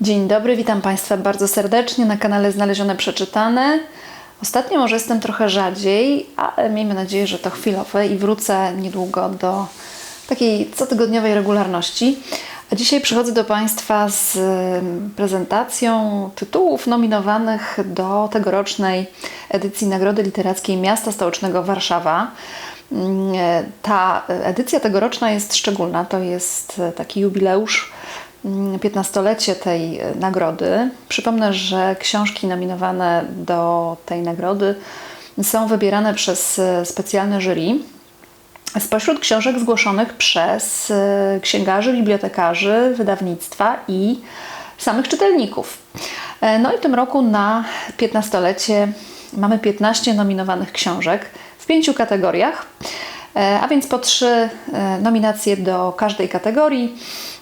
Dzień dobry, witam Państwa bardzo serdecznie na kanale Znalezione Przeczytane. Ostatnio może jestem trochę rzadziej, ale miejmy nadzieję, że to chwilowe i wrócę niedługo do takiej cotygodniowej regularności. A dzisiaj przychodzę do Państwa z prezentacją tytułów nominowanych do tegorocznej edycji Nagrody Literackiej Miasta Stołecznego Warszawa. Mm, Ta edycja tegoroczna jest szczególna, to jest taki jubileusz 15-lecie tej e, nagrody. Przypomnę, że książki nominowane do tej nagrody są wybierane przez e, specjalne jury. Spośród książek zgłoszonych przez e, księgarzy, bibliotekarzy, wydawnictwa i samych czytelników. No i w tym roku na 15-lecie mamy 15 nominowanych książek w pięciu kategoriach, a więc po trzy nominacje do każdej kategorii.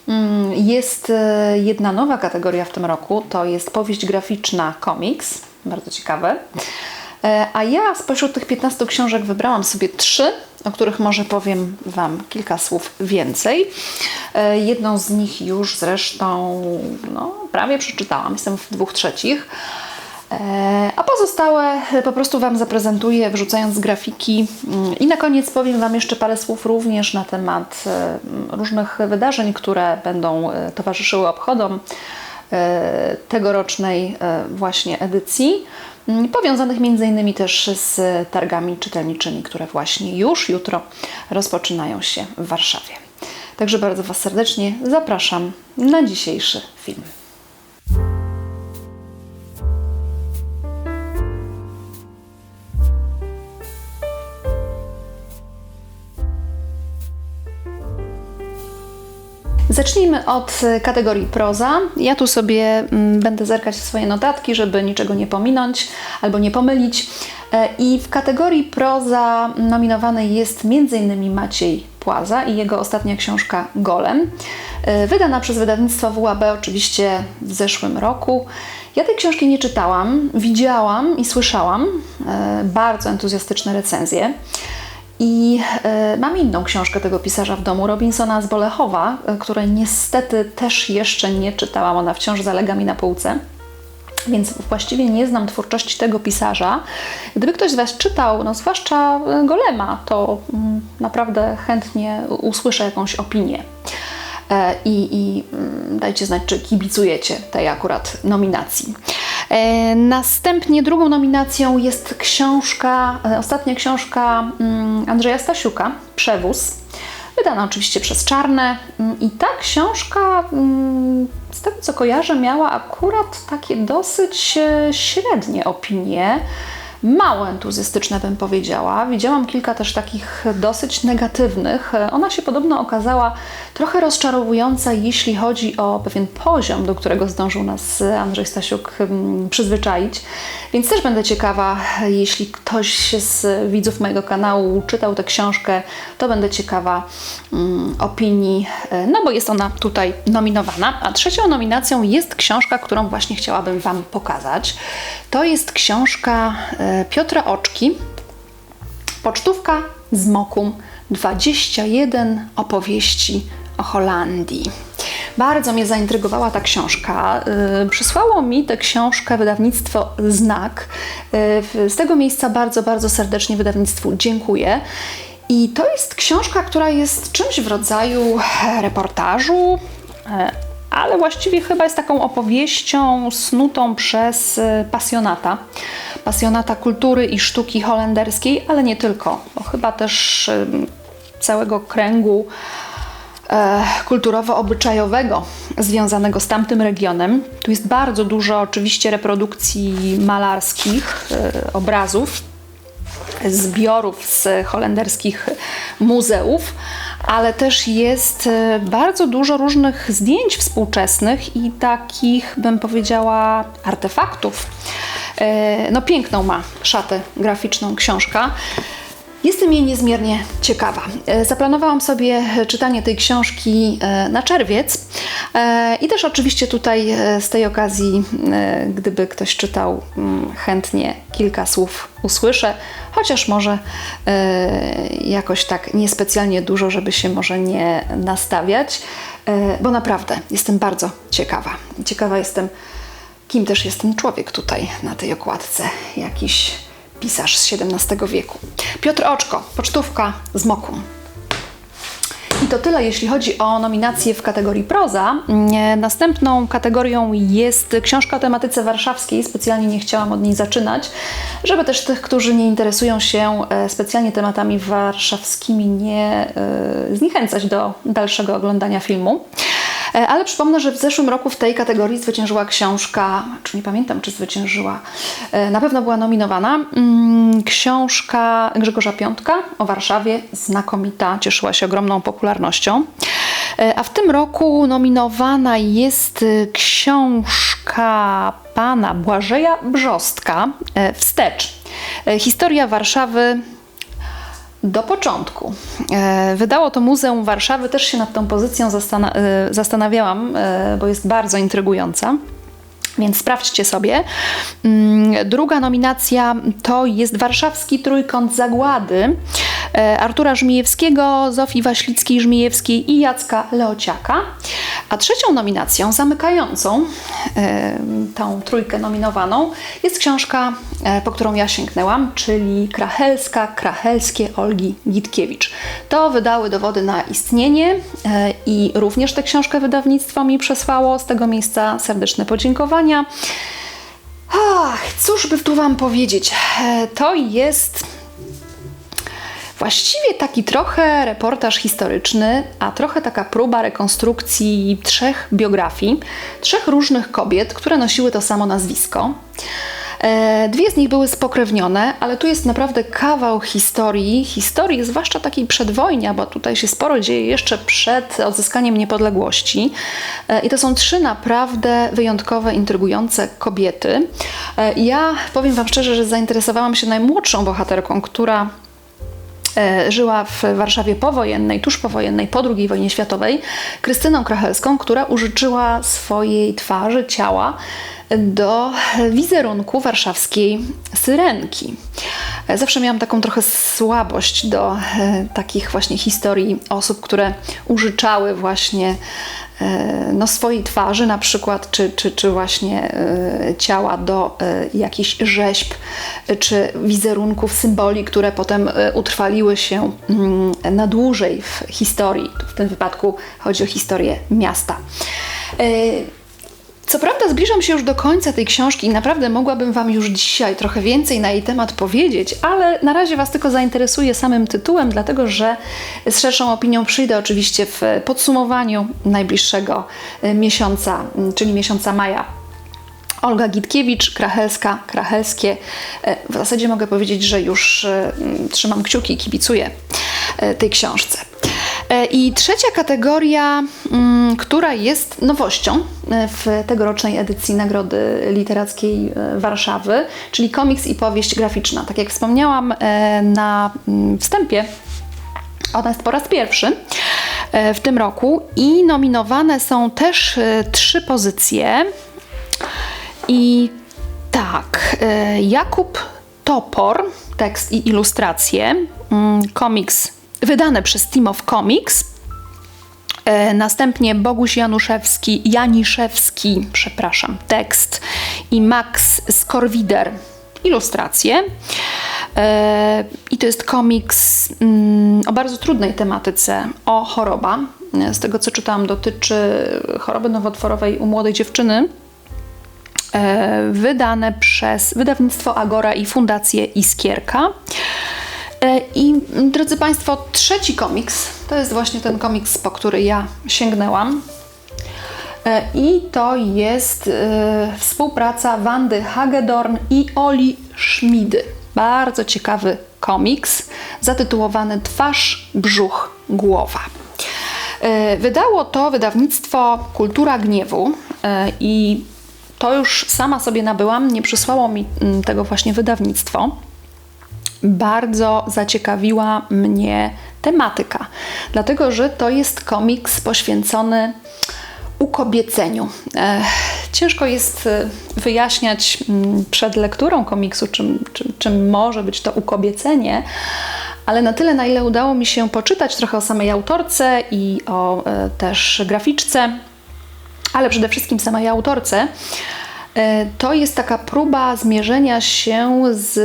Mm, Jest e, jedna nowa kategoria w tym roku, to jest powieść graficzna komiks, bardzo ciekawe. E, A ja spośród tych 15 książek wybrałam sobie trzy, o których może powiem Wam kilka słów więcej. E, Jedną z nich już zresztą no, prawie przeczytałam, jestem w dwóch trzecich. E, A pozostałe po prostu Wam zaprezentuję, wrzucając grafiki. Mm, I na koniec powiem Wam jeszcze parę słów również na temat e, różnych wydarzeń, które będą e, towarzyszyły obchodom tegorocznej właśnie edycji, mm, powiązanych między innymi też z targami czytelniczymi, które właśnie już jutro rozpoczynają się w Warszawie. Także bardzo Was serdecznie zapraszam na dzisiejszy film. Zacznijmy od e, kategorii proza. Ja tu sobie mm, będę zerkać swoje notatki, żeby niczego nie pominąć albo nie pomylić. E, I w kategorii proza nominowany jest m.in. Maciej Płaza i jego ostatnia książka Golem, e, wydana przez wydawnictwo WAB oczywiście w zeszłym roku. Ja tej książki nie czytałam, widziałam i słyszałam bardzo entuzjastyczne recenzje. I e, mam inną książkę tego pisarza w domu, Robinsona z Bolechowa, e, której niestety też jeszcze nie czytałam. Ona wciąż zalega mi na półce. Więc właściwie nie znam twórczości tego pisarza. Gdyby ktoś z Was czytał, no zwłaszcza e, Golema, to mm, naprawdę chętnie usłyszę jakąś opinię. E, I, i mm, dajcie znać, czy kibicujecie tej akurat nominacji. E, Następnie drugą nominacją jest książka, ostatnia książka mm, Andrzeja Stasiuka, Przewóz. Wydana oczywiście przez Czarne. Mm, I ta książka, mm, z tego co kojarzę, miała akurat takie dosyć e, średnie opinie. Mało entuzjastyczne bym powiedziała. Widziałam kilka też takich dosyć negatywnych. Ona się podobno okazała trochę rozczarowująca, jeśli chodzi o pewien poziom, do którego zdążył nas Andrzej Stasiuk mm, przyzwyczaić. Więc też będę ciekawa, jeśli ktoś z widzów mojego kanału czytał tę książkę, to będę ciekawa mm, opinii, no bo jest ona tutaj nominowana. A trzecią nominacją jest książka, którą właśnie chciałabym Wam pokazać. To jest książka Piotra Oczki, Pocztówka z Mokum 21 opowieści o Holandii. Bardzo mnie zaintrygowała ta książka. Yy, Przysłało mi tę książkę wydawnictwo Znak. W- Z tego miejsca bardzo, bardzo serdecznie wydawnictwu dziękuję. I to jest książka, która jest czymś w rodzaju reportażu, e, ale właściwie chyba jest taką opowieścią snutą przez e, pasjonata. Pasjonata kultury i sztuki holenderskiej, ale nie tylko, bo chyba też em, całego kręgu e, kulturowo-obyczajowego związanego z tamtym regionem. Tu jest bardzo dużo oczywiście reprodukcji malarskich, e, obrazów, zbiorów z holenderskich muzeów, ale też jest e, bardzo dużo różnych zdjęć współczesnych i takich, bym powiedziała, artefaktów. E, No piękną ma szatę graficzną książka. Jestem jej niezmiernie ciekawa. E, zaplanowałam sobie czytanie tej książki e, na czerwiec e, i też oczywiście tutaj z tej okazji, gdyby ktoś czytał, mm, chętnie kilka słów usłyszę, chociaż może jakoś tak niespecjalnie dużo, żeby się może nie nastawiać, bo naprawdę jestem bardzo ciekawa. Ciekawa jestem, kim też jest ten człowiek tutaj na tej okładce. Jakiś pisarz z XVII wieku. Piotr Oczko, pocztówka z Moku. I to tyle, jeśli chodzi o nominacje w kategorii proza. Następną kategorią jest książka o tematyce warszawskiej. Specjalnie nie chciałam od niej zaczynać, żeby też tych, którzy nie interesują się e, specjalnie tematami warszawskimi, nie e, zniechęcać do dalszego oglądania filmu. E, ale przypomnę, że w zeszłym roku w tej kategorii zwyciężyła książka, czy nie pamiętam, czy zwyciężyła, e, na pewno była nominowana, mm, książka Grzegorza Piątka o Warszawie, znakomita, cieszyła się ogromną popularnością. E, a w tym roku nominowana jest książka pana Błażeja Brzostka Wstecz. Historia Warszawy do początku. E, wydało to Muzeum Warszawy, też się nad tą pozycją e, zastanawiałam, e, bo jest bardzo intrygująca. Więc sprawdźcie sobie. Mm, druga nominacja to jest Warszawski Trójkąt Zagłady Artura Żmijewskiego, Zofii Waślickiej-Żmijewskiej i Jacka Leociaka. A trzecią nominacją, zamykającą e, tą trójkę nominowaną, jest książka, e, po którą ja sięgnęłam, czyli Krachelska, Krachelskie Olgi Gitkiewicz. To wydały dowody na istnienie e, i również tę książkę wydawnictwo mi przesłało. Z tego miejsca serdeczne podziękowania. Ach, cóż by tu Wam powiedzieć? To jest Właściwie taki trochę reportaż historyczny, a trochę taka próba rekonstrukcji trzech biografii, trzech różnych kobiet, które nosiły to samo nazwisko. E, dwie z nich były spokrewnione, ale tu jest naprawdę kawał historii, historii zwłaszcza takiej przedwojnia, bo tutaj się sporo dzieje jeszcze przed odzyskaniem niepodległości. E, I to są trzy naprawdę wyjątkowe, intrygujące kobiety. E, ja powiem Wam szczerze, że zainteresowałam się najmłodszą bohaterką, która żyła w Warszawie powojennej, tuż powojennej, po II wojnie światowej, Krystyną Krachelską, która użyczyła swojej twarzy, ciała do wizerunku warszawskiej syrenki. Zawsze miałam taką trochę słabość do e, takich właśnie historii osób, które użyczały właśnie E, no, swojej twarzy na przykład, czy, czy, czy właśnie e, ciała do jakichś rzeźb, czy wizerunków, symboli, które potem utrwaliły się mm, na dłużej w historii. W tym wypadku chodzi o historię miasta. Co prawda zbliżam się już do końca tej książki i naprawdę mogłabym Wam już dzisiaj trochę więcej na jej temat powiedzieć, ale na razie Was tylko zainteresuję samym tytułem, dlatego że z szerszą opinią przyjdę oczywiście w podsumowaniu najbliższego y, miesiąca, y, czyli miesiąca maja Olga Gitkiewicz, Krachelska, Krachelskie. Y, w zasadzie mogę powiedzieć, że już trzymam kciuki i kibicuję tej książce. E, I trzecia kategoria, mm, która jest nowością e, w tegorocznej edycji Nagrody Literackiej e, Warszawy, czyli komiks i powieść graficzna. Tak jak wspomniałam na mm, wstępie, ona jest po raz pierwszy w tym roku i nominowane są też trzy pozycje. I tak, Jakub Topor, tekst i ilustracje, mm, komiks wydane przez Team of Comics. E, następnie Boguś Januszewski, Janiszewski, przepraszam, tekst i Max Skorwider, ilustracje. E, I to jest komiks mm, o bardzo trudnej tematyce, o choroba. E, z tego co czytałam, dotyczy choroby nowotworowej u młodej dziewczyny. Wydane przez wydawnictwo Agora i Fundację Iskierka. E, I drodzy Państwo, trzeci komiks to jest właśnie ten komiks, po który ja sięgnęłam. E, I to jest e, współpraca Wandy Hagedorn i Oli Schmidy. Bardzo ciekawy komiks zatytułowany Twarz, brzuch, głowa. Wydało to wydawnictwo Kultura Gniewu i to już sama sobie nabyłam, nie przysłało mi tego właśnie wydawnictwo. Bardzo zaciekawiła mnie tematyka, dlatego że to jest komiks poświęcony ukobieceniu. Ciężko jest e, wyjaśniać mm, przed lekturą komiksu, czym, czym, czym może być to ukobiecenie, ale na tyle, na ile udało mi się poczytać trochę o samej autorce i o e, też graficzce, ale przede wszystkim samej autorce, to jest taka próba zmierzenia się z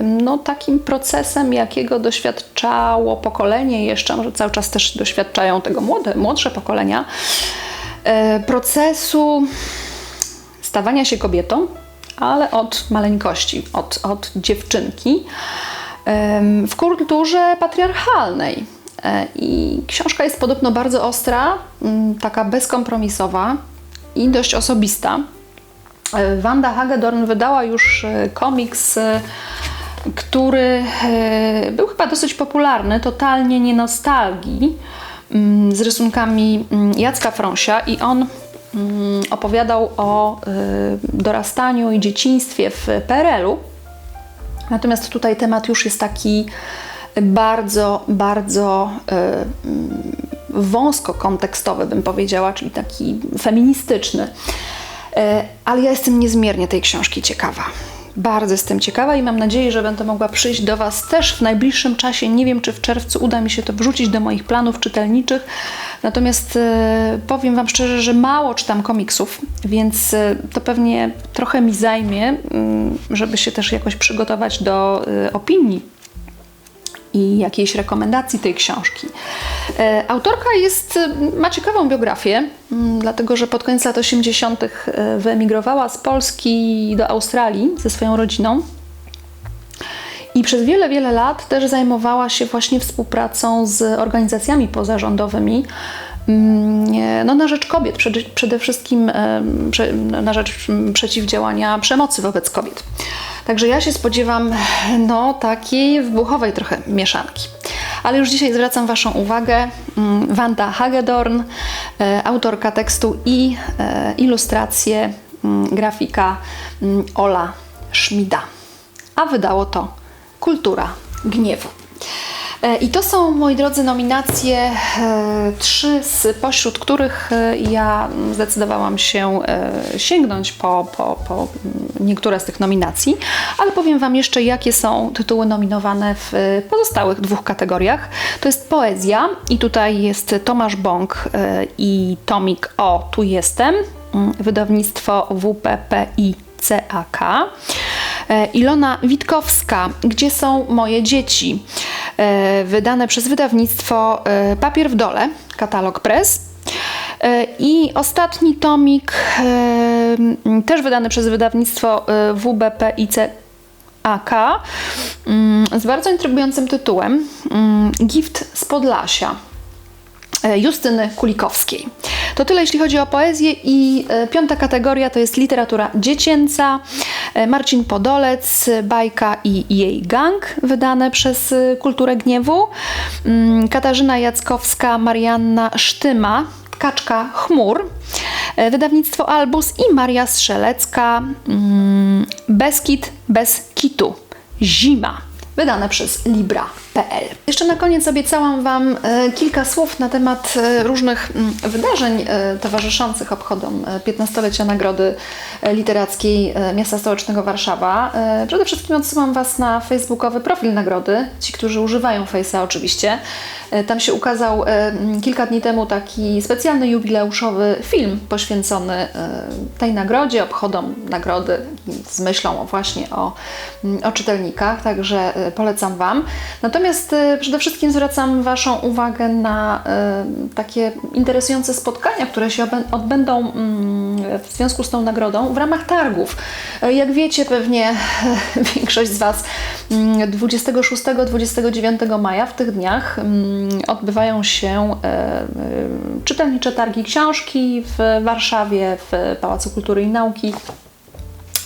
no, takim procesem, jakiego doświadczało pokolenie jeszcze, może cały czas też doświadczają tego młode, młodsze pokolenia, E, procesu stawania się kobietą, ale od maleńkości, od, od dziewczynki w kulturze patriarchalnej. E, I książka jest podobno bardzo ostra, taka bezkompromisowa i dość osobista. E, Wanda Hagedorn wydała już komiks, który był chyba dosyć popularny, totalnie nie nostalgii Mm, z rysunkami mm, Jacka Frąsia i on mm, opowiadał o dorastaniu i dzieciństwie w PRL-u. Natomiast tutaj temat już jest taki bardzo, bardzo wąsko kontekstowy, bym powiedziała, czyli taki feministyczny. Y, ale ja jestem niezmiernie tej książki ciekawa. Bardzo jestem ciekawa i mam nadzieję, że będę mogła przyjść do Was też w najbliższym czasie. Nie wiem, czy w czerwcu uda mi się to wrzucić do moich planów czytelniczych. Natomiast e, powiem Wam szczerze, że mało czytam komiksów, więc e, to pewnie trochę mi zajmie, mm, żeby się też jakoś przygotować do e, opinii i jakiejś rekomendacji tej książki. E, autorka jest, e, ma ciekawą biografię, mm, dlatego że pod koniec lat 80. E, wyemigrowała z Polski do Australii ze swoją rodziną. I przez wiele, wiele lat też zajmowała się właśnie współpracą z organizacjami pozarządowymi, mm, no, na rzecz kobiet, przede, przede wszystkim na rzecz przeciwdziałania przemocy wobec kobiet. Także ja się spodziewam no, takiej wybuchowej trochę mieszanki. Ale już dzisiaj zwracam Waszą uwagę. Mm, Wanda Hagedorn, e, autorka tekstu i e, ilustracje, mm, grafika mm, Ola Szmida. A wydało to Kultura Gniewu. E, I to są, moi drodzy, nominacje, e, trzy z pośród których e, ja zdecydowałam się sięgnąć po, po, po niektóre z tych nominacji, ale powiem Wam jeszcze, jakie są tytuły nominowane w pozostałych dwóch kategoriach. To jest poezja i tutaj jest Tomasz Bąk i Tomik O, tu jestem, mm, wydawnictwo WPPI CAK. Ilona Witkowska, Gdzie są moje dzieci? E, wydane przez wydawnictwo e, Papier w Dole, katalog press. E, I ostatni tomik, też wydany przez wydawnictwo WBPIC AK, mm, z bardzo intrygującym tytułem mm, Gift z Podlasia. Justyny Kulikowskiej. To tyle, jeśli chodzi o poezję. I piąta kategoria to jest literatura dziecięca. E, Marcin Podolec, Bajka i jej gang, wydane przez e, Kulturę Gniewu, mm, Katarzyna Jackowska, Marianna Sztyma, Kaczka Chmur, e, wydawnictwo Albus i Maria Strzelecka, mm, Beskid bez kitu, Zima wydane przez Jeszcze na koniec obiecałam Wam e, kilka słów na temat e, różnych mm, wydarzeń e, towarzyszących obchodom 15-lecia Nagrody Literackiej Miasta Stołecznego Warszawa. Przede wszystkim odsyłam Was na facebookowy profil nagrody, ci, którzy używają Face'a oczywiście. Tam się ukazał kilka dni temu taki specjalny jubileuszowy film poświęcony tej nagrodzie, obchodom nagrody z myślą właśnie o, o czytelnikach, także polecam Wam. Natomiast y, przede wszystkim zwracam Waszą uwagę na y, takie interesujące spotkania, które się odbędą mm, w związku z tą nagrodą w ramach targów. Y, jak wiecie, pewnie większość z Was 26-29 mm, maja w tych dniach mm, odbywają się czytelnicze targi książki w Warszawie, w Pałacu Kultury i Nauki.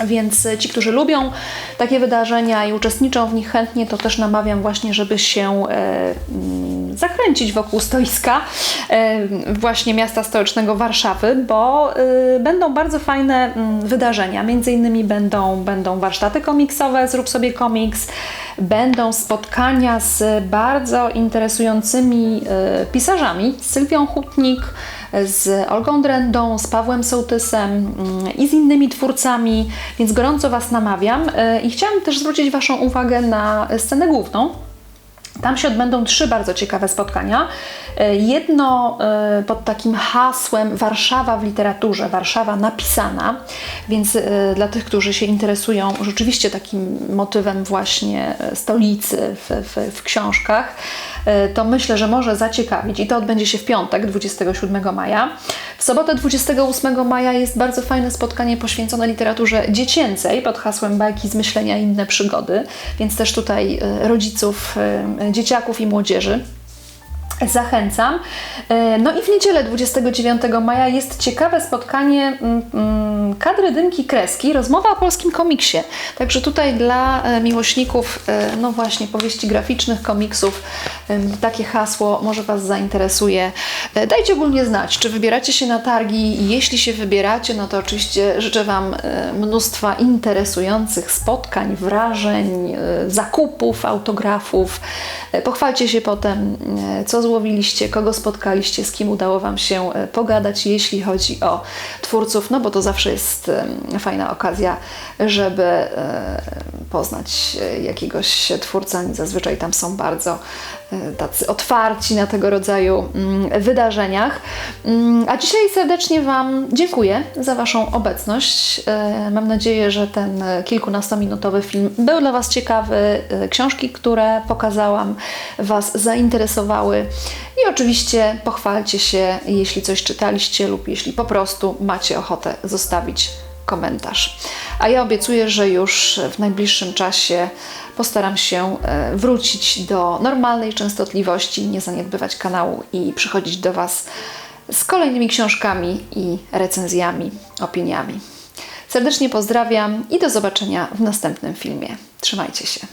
Więc ci, którzy lubią takie wydarzenia i uczestniczą w nich chętnie, to też namawiam właśnie, żeby się e, mm, zakręcić wokół stoiska e, właśnie miasta stołecznego Warszawy, bo e, będą bardzo fajne mm, wydarzenia. Między innymi będą, będą warsztaty komiksowe, zrób sobie komiks, będą spotkania z bardzo interesującymi e, pisarzami, z Sylwią Hutnik, z Olgą Drendą, z Pawłem Sołtysem mm, i z innymi twórcami, więc gorąco Was namawiam. E, I chciałam też zwrócić Waszą uwagę na scenę główną. Tam się odbędą trzy bardzo ciekawe spotkania. E, Jedno e, pod takim hasłem Warszawa w literaturze, Warszawa napisana, więc e, dla tych, którzy się interesują rzeczywiście takim motywem właśnie stolicy w, w, w książkach, to myślę, że może zaciekawić. I to odbędzie się w piątek, 27 maja. W sobotę 28 maja jest bardzo fajne spotkanie poświęcone literaturze dziecięcej pod hasłem bajki z myślenia i inne przygody, więc też tutaj rodziców, dzieciaków i młodzieży Zachęcam. E, No i w niedzielę 29 maja jest ciekawe spotkanie mm, mm, kadry Dymki Kreski, rozmowa o polskim komiksie. Także tutaj dla e, miłośników, e, no właśnie, powieści graficznych, komiksów, takie hasło może Was zainteresuje. E, Dajcie ogólnie znać, czy wybieracie się na targi. Jeśli się wybieracie, no to oczywiście życzę Wam mnóstwa interesujących spotkań, wrażeń, zakupów, autografów. Pochwalcie się potem, co złowiliście, kogo spotkaliście, z kim udało Wam się pogadać, jeśli chodzi o twórców, no bo to zawsze jest em, fajna okazja, żeby e, poznać e, jakiegoś twórcę. Zazwyczaj tam są bardzo tacy otwarci na tego rodzaju mm, wydarzeniach. Mm, A dzisiaj serdecznie Wam dziękuję za Waszą obecność. E, Mam nadzieję, że ten e, kilkunastominutowy film był dla Was ciekawy. E, Książki, które pokazałam, Was zainteresowały. I oczywiście pochwalcie się, jeśli coś czytaliście lub jeśli po prostu macie ochotę zostawić komentarz. A ja obiecuję, że już w najbliższym czasie postaram się e, wrócić do normalnej częstotliwości, nie zaniedbywać kanału i przychodzić do Was z kolejnymi książkami i recenzjami, opiniami. Serdecznie pozdrawiam i do zobaczenia w następnym filmie. Trzymajcie się.